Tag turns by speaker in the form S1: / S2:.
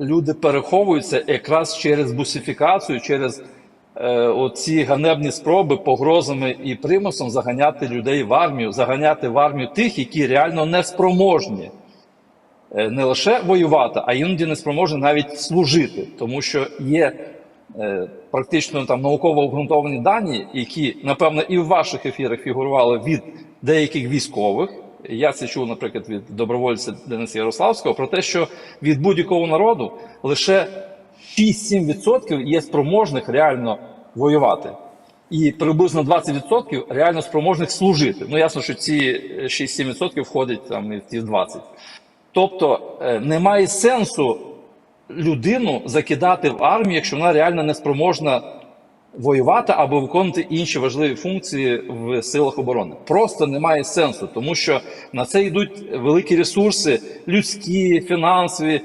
S1: люди переховуються якраз через бусифікацію, через е, оці ганебні спроби погрозами і примусом заганяти людей в армію, заганяти в армію тих, які реально неспроможні е, не лише воювати, а іноді неспроможні навіть служити, тому що є е, практично там науково обґрунтовані дані, які напевно і в ваших ефірах фігурували від деяких військових. Я це чув, наприклад, від добровольця Дениса Ярославського про те, що від будь-якого народу лише 6-7% є спроможних реально воювати. І приблизно 20% реально спроможних служити. Ну ясно, що ці е, 6-7% входять там і в ті 20%. Тобто е, немає сенсу людину закидати в армію, якщо вона реально не спроможна воювати або виконувати інші важливі функції в силах оборони. Просто немає сенсу, тому що на це йдуть великі ресурси, людські, фінансові,